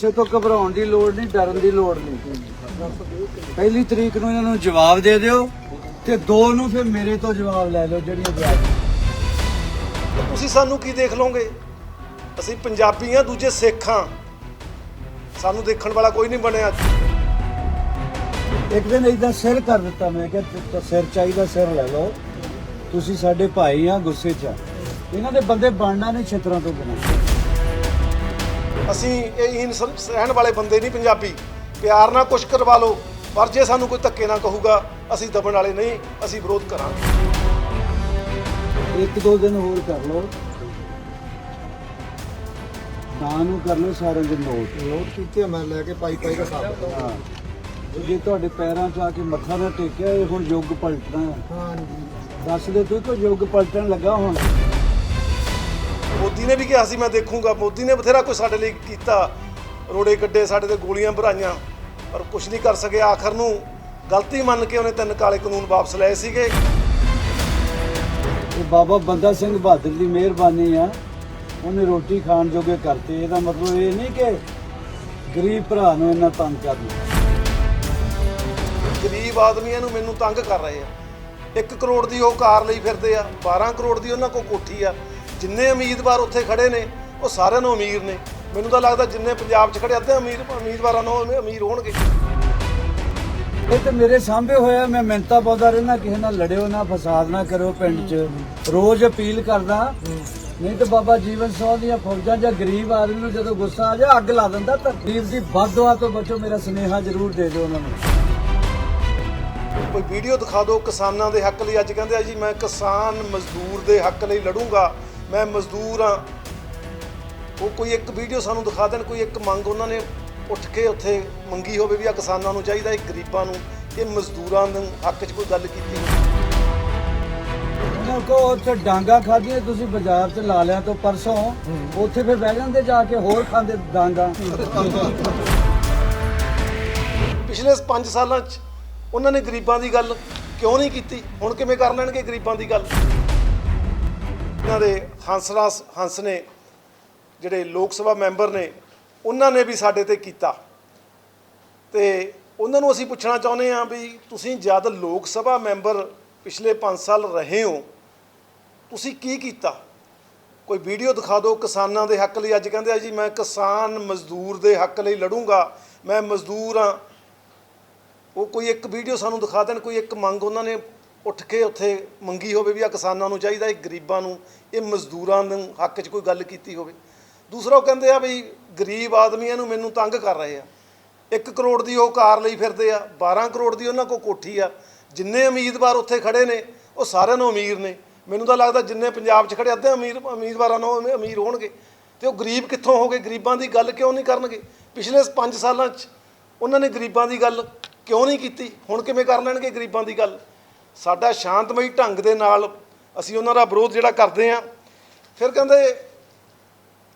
ਕਿਸੇ ਤੋਂ ਘਬਰਾਉਣ ਦੀ ਲੋੜ ਨਹੀਂ ਡਰਨ ਦੀ ਲੋੜ ਨਹੀਂ। ਪਹਿਲੀ ਤਰੀਕ ਨੂੰ ਇਹਨਾਂ ਨੂੰ ਜਵਾਬ ਦੇ ਦਿਓ ਤੇ ਦੋ ਨੂੰ ਫਿਰ ਮੇਰੇ ਤੋਂ ਜਵਾਬ ਲੈ ਲਓ ਜਿਹੜੀਆਂ ਜਵਾਬ ਤੁਸੀਂ ਸਾਨੂੰ ਕੀ ਦੇਖ ਲਓਗੇ? ਅਸੀਂ ਪੰਜਾਬੀ ਆ ਦੂਜੇ ਸਿੱਖ ਸਾਨੂੰ ਦੇਖਣ ਵਾਲਾ ਕੋਈ ਨਹੀਂ ਬਣਿਆ। ਇੱਕ ਦਿਨ ਇਦਾਂ ਸਿਰ ਕਰ ਦਿੱਤਾ ਮੈਂ ਤੇ ਸਿਰ ਚਾਹੀਦਾ ਸਿਰ ਲੈ ਲਓ। ਤੁਸੀਂ ਸਾਡੇ ਭਾਈ ਆ ਗੁੱਸੇ 'ਚ। ਇਹਨਾਂ ਦੇ ਬੰਦੇ ਬਣਨਾ ਨਹੀਂ ਛਿੱਤਰਾਂ ਤੋਂ ਬਿਨਾਂ। ਅਸੀਂ ਇਹ ਹੀਨ ਸਹਿਣ ਵਾਲੇ ਬੰਦੇ ਨਹੀਂ ਪੰਜਾਬੀ। ਪਿਆਰ ਨਾਲ ਕੁਛ ਕਰਵਾ ਲਓ ਪਰ ਜੇ ਸਾਨੂੰ ਕੋਈ ਧੱਕੇ ਨਾ ਕਹੂਗਾ ਅਸੀਂ ਦਬਣ ਵਾਲੇ ਨਹੀਂ ਅਸੀਂ ਵਿਰੋਧ ਕਰਾਂਗੇ। ਇੱਕ ਦੋ ਦਿਨ ਹੋਰ ਕਰ ਲਓ। ਨਾਂ ਨੂੰ ਕਰ ਲਓ ਸਾਰਿਆਂ ਦੇ ਨੋਟ। ਨੋਟ ਕੀਤੇ ਮੈਂ ਲੈ ਕੇ ਪਾਈ ਪਾਈ ਦਾ ਸਾਥ ਹਾਂ। ਤੇ ਜੇ ਤੁਹਾਡੇ ਪੈਰਾਂ 'ਚ ਆ ਕੇ ਮੱਥਾ ਨਾ ਟੇਕਿਆ ਇਹ ਹੁਣ ਯੁੱਗ ਪਲਟਣਾ ਹੈ। ਹਾਂਜੀ। ਦੱਸ ਦੇ ਤੂੰ ਕਿ ਯੁੱਗ ਪਲਟਣ ਲੱਗਾ ਹੁਣ? ਮੋਦੀ ਨੇ ਵੀ ਕਿਹਾ ਸੀ ਮੈਂ ਦੇਖੂੰਗਾ। ਮੋਦੀ ਨੇ ਬਥੇਰਾ ਕੁਝ ਸਾਡੇ ਲਈ ਕੀਤਾ। ਰੋੜੇ ਕੱਢੇ ਸਾਡੇ ਤੇ ਗੋਲੀਆਂ ਭਰਾਈਆਂ। ਪਰ ਕੁਝ ਨਹੀਂ ਕਰ ਸਕੇ। ਆਖਰ ਨੂੰ ਗਲਤੀ ਮੰਨ ਕੇ ਉਹਨੇ ਤਿੰਨ ਕਾਲੇ ਕਾਨੂੰਨ ਵਾਪਸ ਲਏ ਸੀਗੇ। ਇਹ ਬਾਬਾ ਬੰਦਾ ਸਿੰਘ ਬਹਾਦਰ ਦੀ ਮਿਹਰਬਾਨੀ ਆ। ਉਹਨੇ ਰੋਟੀ ਖਾਣ ਜੋਗੇ ਕਰਤੇ। ਇਹਦਾ ਮਤਲਬ ਇਹ ਨਹੀਂ ਕਿ ਗਰੀਬ ਭਰਾ ਨੂੰ ਇੰਨਾ ਤੰਗ ਕਰਨਾ। ਗਰੀਬ ਆਦਮੀਆਂ ਨੂੰ ਮੈਨੂੰ ਤੰਗ ਕਰ ਰਹੇ ਆ। 1 ਕਰੋੜ ਦੀ ਉਹ ਕਾਰ ਲਈ ਫਿਰਦੇ ਆ। 12 ਕਰੋੜ ਦੀ ਉਹਨਾਂ ਕੋਲ ਕੋਠੀ ਆ। ਜਿੰਨੇ ਉਮੀਦਵਾਰ ਉੱਥੇ ਖੜੇ ਨੇ ਉਹ ਸਾਰਿਆਂ ਨੂੰ ਅਮੀਰ ਨੇ। ਮੈਨੂੰ ਤਾਂ ਲੱਗਦਾ ਜਿੰਨੇ ਪੰਜਾਬ 'ਚ ਖੜੇ ਅੱਧੇ ਅਮੀਰ ਉਮੀਦਵਾਰਾਂ ਨੂੰ ਅਮੀਰ ਹੋਣਗੇ। ਇਹ ਤੇ ਮੇਰੇ ਸਾਹਮਣੇ ਹੋਇਆ ਮੈਂ ਮਿੰਤਾ ਪਾਉਂਦਾ ਰਹਿਣਾ ਕਿਸੇ ਨਾਲ ਲੜਿਓ ਨਾ ਫਸਾਦ ਨਾ ਕਰੋ ਪਿੰਡ 'ਚ। ਰੋਜ਼ ਅਪੀਲ ਕਰਦਾ ਨਹੀਂ ਤੇ ਬਾਬਾ ਜੀਵਨ ਸੌ ਦੀਆਂ ਫੌਜਾਂ ਜਾਂ ਗਰੀਬ ਆਦਮੀ ਨੂੰ ਜਦੋਂ ਗੁੱਸਾ ਆ ਜਾ ਅੱਗ ਲਾ ਦਿੰਦਾ ਤਾਂ ਗਰੀਬ ਦੀ ਬਦਦੁਆ ਤੋਂ ਬਚੋ ਮੇਰਾ ਸੁਨੇਹਾ ਜ਼ਰੂਰ ਦੇ ਦਿਓ ਉਹਨਾਂ ਨੂੰ। ਕੋਈ ਵੀਡੀਓ ਦਿਖਾ ਦਿਓ ਕਿਸਾਨਾਂ ਦੇ ਹੱਕ ਲਈ ਅੱਜ ਕਹਿੰਦੇ ਆ ਜੀ ਮੈਂ ਕਿਸਾਨ ਮਜ਼ਦੂਰ ਦੇ ਹੱਕ ਲਈ ਲੜੂੰਗਾ। ਮੈਂ ਮਜ਼ਦੂਰ ਆ ਉਹ ਕੋਈ ਇੱਕ ਵੀਡੀਓ ਸਾਨੂੰ ਦਿਖਾ ਦੇਣ ਕੋਈ ਇੱਕ ਮੰਗ ਉਹਨਾਂ ਨੇ ਉੱਠ ਕੇ ਉੱਥੇ ਮੰਗੀ ਹੋਵੇ ਵੀ ਆ ਕਿਸਾਨਾਂ ਨੂੰ ਚਾਹੀਦਾ ਇਹ ਗਰੀਬਾਂ ਨੂੰ ਇਹ ਮਜ਼ਦੂਰਾਂ ਦੇ ਹੱਕ 'ਚ ਕੋਈ ਗੱਲ ਕੀਤੀ ਹੋਵੇ। ਕੋ ਉੱਥੇ ਡਾਂਗਾ ਖਾਧੀਆਂ ਤੁਸੀਂ ਬਾਜ਼ਾਰ 'ਚ ਲਾ ਲਿਆ ਤੋਂ ਪਰਸੋਂ ਉੱਥੇ ਫਿਰ ਬਹਿ ਜਾਂਦੇ ਜਾ ਕੇ ਹੋਰ ਖਾਂਦੇ ਡਾਂਗਾ। ਪਿਛਲੇ 5 ਸਾਲਾਂ 'ਚ ਉਹਨਾਂ ਨੇ ਗਰੀਬਾਂ ਦੀ ਗੱਲ ਕਿਉਂ ਨਹੀਂ ਕੀਤੀ? ਹੁਣ ਕਿਵੇਂ ਕਰ ਲੈਣਗੇ ਗਰੀਬਾਂ ਦੀ ਗੱਲ? ਇਹਨਾਂ ਦੇ ਹੰਸਰਾਸ ਹੰਸ ਨੇ, ਜਿਹੜੇ ਲੋਕ ਸਭਾ ਮੈਂਬਰ ਨੇ, ਉਹਨਾਂ ਨੇ ਵੀ ਸਾਡੇ ਤੇ ਕੀਤਾ। ਤੇ ਉਹਨਾਂ ਨੂੰ ਅਸੀਂ ਪੁੱਛਣਾ ਚਾਹੁੰਦੇ ਹਾਂ ਵੀ ਤੁਸੀਂ ਜਦ ਲੋਕ ਸਭਾ ਮੈਂਬਰ ਪਿਛਲੇ 5 ਸਾਲ ਰਹੇ ਹੋ, ਤੁਸੀਂ ਕੀ ਕੀਤਾ? ਕੋਈ ਵੀਡੀਓ ਦਿਖਾ ਦਿਓ ਕਿਸਾਨਾਂ ਦੇ ਹੱਕ ਲਈ। ਅੱਜ ਕਹਿੰਦੇ ਆ ਜੀ, ਮੈਂ ਕਿਸਾਨ ਮਜ਼ਦੂਰ ਦੇ ਹੱਕ ਲਈ ਲੜੂੰਗਾ, ਮੈਂ ਮਜ਼ਦੂਰ ਆ ਉਹ ਕੋਈ ਇੱਕ ਵੀਡੀਓ ਸਾਨੂੰ ਦਿਖਾ ਦੇਣ, ਕੋਈ ਇੱਕ ਮੰਗ ਉਹਨਾਂ ਨੇ ਉੱਠ ਕੇ ਉੱਥੇ ਮੰਗੀ ਹੋਵੇ ਵੀ ਆ ਕਿਸਾਨਾਂ ਨੂੰ ਚਾਹੀਦਾ, ਇਹ ਗਰੀਬਾਂ ਨੂੰ, ਇਹ ਮਜ਼ਦੂਰਾਂ ਨੂੰ ਹੱਕ 'ਚ ਕੋਈ ਗੱਲ ਕੀਤੀ ਹੋਵੇ। ਦੂਸਰਾ ਉਹ ਕਹਿੰਦੇ ਆ ਵੀ ਗਰੀਬ ਆਦਮੀਆਂ ਨੂੰ ਮੈਨੂੰ ਤੰਗ ਕਰ ਰਹੇ ਆ। 1 ਕਰੋੜ ਦੀ ਉਹ ਕਾਰ ਲਈ ਫਿਰਦੇ ਆ 12 ਕਰੋੜ ਦੀ ਉਹਨਾਂ ਕੋਲ ਕੋਠੀ ਆ। ਜਿੰਨੇ ਉਮੀਦਵਾਰ ਉੱਥੇ ਖੜੇ ਨੇ, ਉਹ ਸਾਰਿਆਂ ਨੂੰ ਅਮੀਰ ਨੇ। ਮੈਨੂੰ ਤਾਂ ਲੱਗਦਾ ਜਿੰਨੇ ਪੰਜਾਬ 'ਚ ਖੜੇ, ਅੱਧੇ ਅਮੀਰ, ਉਮੀਦਵਾਰਾਂ ਨੂੰ ਅਮੀਰ ਹੋਣਗੇ। ਤੇ ਉਹ ਗਰੀਬ ਕਿੱਥੋਂ ਹੋ ਗਏ ਗਰੀਬਾਂ ਦੀ ਗੱਲ ਕਿਉਂ ਨਹੀਂ ਕਰਨਗੇ? ਪਿਛਲੇ 5 ਸਾਲਾਂ 'ਚ ਉਹਨਾਂ ਨੇ ਗਰੀਬਾਂ ਦੀ ਗੱਲ ਕਿਉਂ ਨਹੀਂ ਕੀਤੀ? ਹੁਣ ਕਿਵੇਂ ਕਰ ਲੈਣਗੇ ਗਰੀਬਾਂ ਦੀ ਗੱਲ? ਸਾਡਾ ਸ਼ਾਂਤਮਈ ਢੰਗ ਦੇ ਨਾਲ ਅਸੀਂ ਉਹਨਾਂ ਦਾ ਵਿਰੋਧ ਜਿਹੜਾ ਕਰਦੇ ਆ ਫਿਰ ਕਹਿੰਦੇ,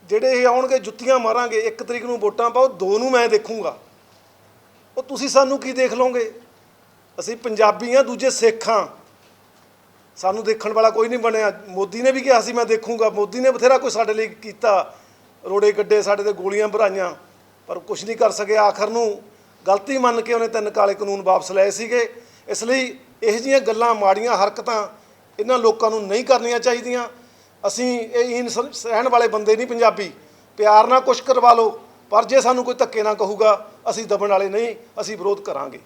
ਜਿਹੜੇ ਇਹ ਆਉਣਗੇ, ਜੁੱਤੀਆਂ ਮਾਰਾਂਗੇ, ਇੱਕ ਤਰੀਕ ਨੂੰ ਵੋਟਾਂ ਪਾਓ, ਦੋ ਨੂੰ ਮੈਂ ਦੇਖੂੰਗਾ। ਉਹ ਤੁਸੀਂ ਸਾਨੂੰ ਕੀ ਦੇਖ ਲਓਗੇ? ਅਸੀਂ ਪੰਜਾਬੀ ਆ ਦੂਜੇ ਸਿੱਖ ਹਾਂ। ਸਾਨੂੰ ਦੇਖਣ ਵਾਲਾ ਕੋਈ ਨਹੀਂ ਬਣਿਆ। ਮੋਦੀ ਨੇ ਵੀ ਕਿਹਾ ਸੀ, ਮੈਂ ਦੇਖੂੰਗਾ। ਮੋਦੀ ਨੇ ਬਥੇਰਾ ਕੁਝ ਸਾਡੇ ਲਈ ਕੀਤਾ। ਰੋੜੇ ਗੱਡੇ ਸਾਡੇ ਤੇ ਗੋਲੀਆਂ ਭਰਾਈਆਂ। ਪਰ ਕੁਝ ਨਹੀਂ ਕਰ ਸਕਿਆ ਆਖਰ ਨੂੰ ਗਲਤੀ ਮੰਨ ਕੇ ਉਹਨੇ ਤਿੰਨ ਕਾਲੇ ਕਾਨੂੰਨ ਵਾਪਸ ਲਏ ਸੀਗੇ। ਇਸ ਲਈ ਇਹੋ ਜਿਹੀਆਂ ਗੱਲਾਂ, ਮਾੜੀਆਂ ਹਰਕਤਾਂ ਇਹਨਾਂ ਲੋਕਾਂ ਨੂੰ ਨਹੀਂ ਕਰਨੀਆਂ ਚਾਹੀਦੀਆਂ। ਅਸੀਂ ਇਹ ਹੀਨ ਸਮ- ਸਹਿਣ ਵਾਲੇ ਬੰਦੇ ਨਹੀਂ ਪੰਜਾਬੀ। ਪਿਆਰ ਨਾਲ ਕੁਝ ਕਰਵਾ ਲਓ, ਪਰ ਜੇ ਸਾਨੂੰ ਕੋਈ ਧੱਕੇ ਨਾ ਕਹੂਗਾ, ਅਸੀਂ ਦਬਣ ਵਾਲੇ ਨਹੀਂ, ਅਸੀਂ ਵਿਰੋਧ ਕਰਾਂਗੇ।